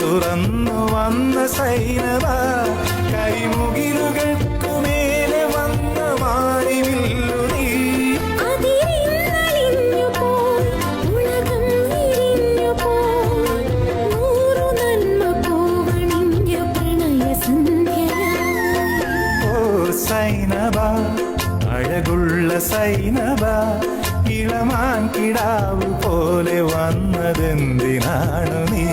തുറന്നു വന്ന സൈനവ കരിമുകിലുകൾക്കു മേലെ വന്ന മാറിവില്ലു നീ. സൈനബ അഴകുള്ള സൈനബ ഇളമാൻ കിടാവ് പോലെ വന്നതെന്തിനാണ് നീ?